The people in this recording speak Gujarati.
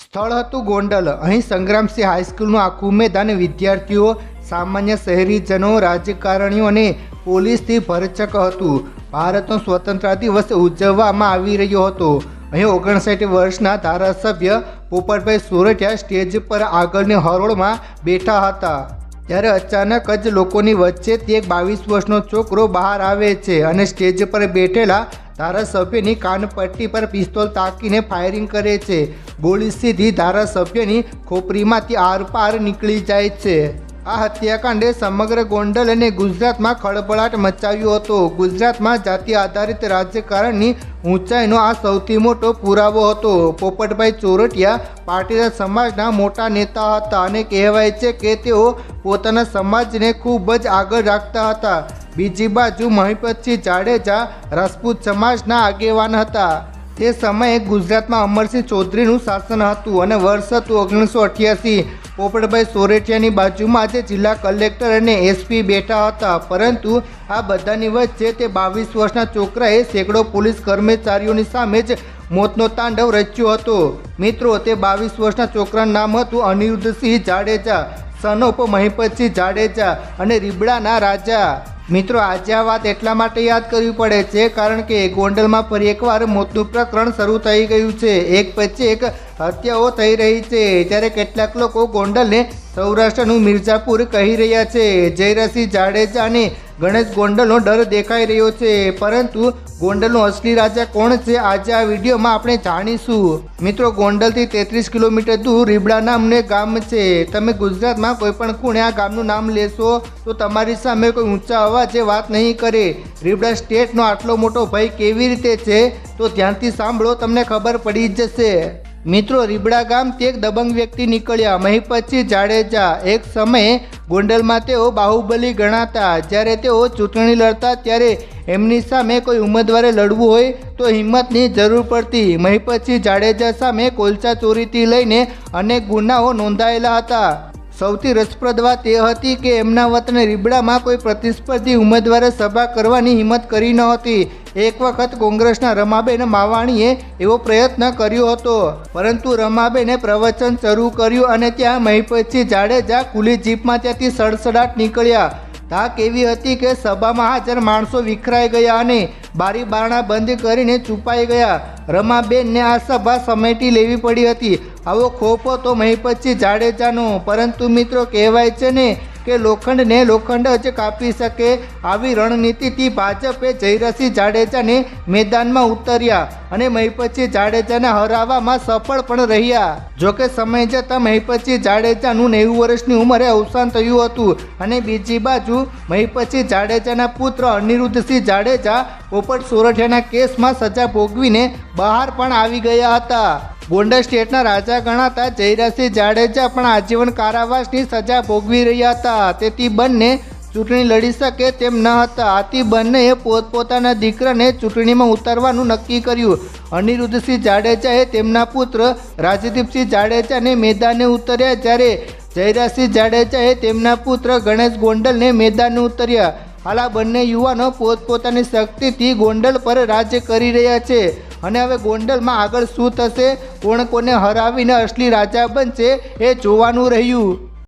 સ્થળ હતું ગોંડલ. અહીં સંગ્રામસિંહ હાઈસ્કૂલનું આખું મેદાન વિદ્યાર્થીઓ, સામાન્ય શહેરીજનો, રાજકારણીઓ અને પોલીસથી ભરચક હતું. ભારતનો સ્વતંત્રતા દિવસ ઉજવવામાં આવી રહ્યો હતો. અહીં ઓગણસાઠ વર્ષના ધારાસભ્ય પોપટભાઈ સોરઠિયા સ્ટેજ પર આગળની હરોળમાં બેઠા હતા. ત્યારે અચાનક જ લોકોની વચ્ચે તે એક બાવીસ વર્ષનો છોકરો બહાર આવે છે અને સ્ટેજ પર બેઠેલા ધારાસભ્યની કાનપટ્ટી પર પિસ્તોલ તાકીને ફાયરિંગ કરે છે. ગોળી સીધી ધારાસભ્યની ખોપરીમાંથી આરપાર નીકળી જાય છે. આ હત્યાકાંડે સમગ્ર ગોંડલ અને ગુજરાતમાં ખળભળાટ મચાવ્યો હતો. ગુજરાતમાં જાતિ આધારિત રાજકારણની ઊંચાઈનો આ સૌથી મોટો પુરાવો હતો. પોપટભાઈ ચોરટિયા પાટીદાર સમાજના મોટા નેતા હતા અને કહેવાય છે કે તેઓ પોતાના સમાજને ખૂબ જ આગળ રાખતા હતા. બીજી બાજુ મહિપતસિંહ જાડેજા રાજપૂત સમાજના આગેવાન હતા. તે સમયે ગુજરાતમાં અમરસિંહ ચૌધરીનું શાસન હતું અને વર્ષ હતું ઓગણીસો અઠ્યાસી. પોપટભાઈ સોરઠિયાની બાજુમાં જે જિલ્લા કલેક્ટર અને એસપી બેઠા હતા. પરંતુ આ બધાની વચ્ચે તે બાવીસ વર્ષના છોકરાએ સેંકડો પોલીસ કર્મચારીઓની સામે જ મોતનો તાંડવ રચ્યો હતો. મિત્રો, તે બાવીસ વર્ષના છોકરાનું નામ હતું અનિરુદ્ધસિંહ જાડેજા. સનોપ મહિપતસિંહ જાડેજા અને રીબડાના રાજા. મિત્રો, આજે આ વાત એટલા માટે યાદ કરવી પડે છે, કારણ કે ગોંડલમાં ફરી એકવાર મોતનું પ્રકરણ શરૂ થઈ ગયું છે. એક પછી એક હત્યાઓ થઈ રહી છે. ત્યારે કેટલાક લોકો ગોંડલને સૌરાષ્ટ્રનું મિર્ઝાપુર કહી રહ્યા છે. જયરસિંહ જાડેજા અને ગણેશ ગોંડલનો ડર દેખાઈ રહ્યો છે, પરંતુ ગોંડલનો અસલી રાજા કોણ છે આજે આ વિડીયોમાં આપણે જાણીશું. મિત્રો, ગોંડલથી તેત્રીસ કિલોમીટર દૂર રીબડા નામને ગામ છે. તમે ગુજરાતમાં કોઈ પણ ખૂણે આ ગામનું નામ લેશો, તો તમારી સામે કોઈ ઊંચા અવાજે વાત નહીં કરે. રીબડા સ્ટેટનો આટલો મોટો ભય કેવી રીતે છે, તો ધ્યાનથી સાંભળો, તમને ખબર પડી જશે. મિત્રો, રીબડા ગામથી એક દબંગ વ્યક્તિ નીકળ્યા. મહિપતસિંહ જાડેજા. એક સમયે ગોંડલમાં તેઓ બાહુબલી ગણાતા. જ્યારે તેઓ ચૂંટણી લડતા, ત્યારે એમની સામે કોઈ ઉમેદવારે લડવું હોય તો હિંમતની જરૂર પડતી. મહિપતસિંહ જાડેજા સામે કોલસા ચોરીથી લઈને અનેક ગુનાઓ નોંધાયેલા હતા. સૌથી રસપ્રદ વાત એ હતી કે એમના વતને રીબડામાં કોઈ પ્રતિસ્પર્ધી ઉમેદવારે સભા કરવાની હિંમત કરી નહોતી એક વખત કોંગ્રેસના રમાબેન માવાણીએ એવો પ્રયત્ન કર્યો હતો. પરંતુ રમાબેને પ્રવચન શરૂ કર્યું અને ત્યાં મહિપતસિંહ જાડેજા ખુલ્લી જીપમાં ત્યાંથી સડસડાટ નીકળ્યા. ધાક એવી હતી કે સભામાં હાજર માણસો વિખરાઈ ગયા અને બારી બારણા બંધ કરીને છુપાઈ ગયા. રમાબેનને આ સભા સમેટી લેવી પડી હતી. આવો ખોફ હતો મહિપતસિંહ જાડેજાનો. પરંતુ મિત્રો, કહેવાય છે ને કે લોખંડને લોખંડ જ કાપી શકે આવી રણનીતિથી ભાજપે જયરસિંહ જાડેજાને મેદાનમાં ઉતર્યા અને મહિપતસિંહ જાડેજાને હરાવવામાં સફળ પણ રહ્યા. જોકે સમય જતાં મહિપતસિંહ જાડેજાનું નેવું વર્ષની ઉંમરે અવસાન થયું હતું અને બીજી બાજુ મહિપતસિંહ જાડેજાના પુત્ર અનિરુદ્ધસિંહ જાડેજા પોપટ સોરઠિયાના કેસમાં સજા ભોગવીને બહાર પણ આવી ગયા હતા. ગોંડલ સ્ટેટના રાજા ગણાતા જયરાજસિંહ જાડેજા પણ આજીવન કારાવાસની સજા ભોગવી રહ્યા હતા. તેથી બંને ચૂંટણી લડી શકે તેમ ન હતા. આથી બંનેએ પોતપોતાના દીકરાને ચૂંટણીમાં ઉતારવાનું નક્કી કર્યું. અનિરુદ્ધસિંહ જાડેજાએ તેમના પુત્ર રાજદીપસિંહ જાડેજાને મેદાને ઉતર્યા જ્યારે જયરાજસિંહ જાડેજાએ તેમના પુત્ર ગણેશ ગોંડલને મેદાને ઉતર્યા. હાલ બંને યુવાનો પોતપોતાની શક્તિથી ગોંડલ પર રાજ્ય કરી રહ્યા છે. અને હવે ગોંડલમાં આગળ શું થશે? કોણ કોને હરાવીને અસલી રાજા બનશે એ જોવાનું રહ્યું.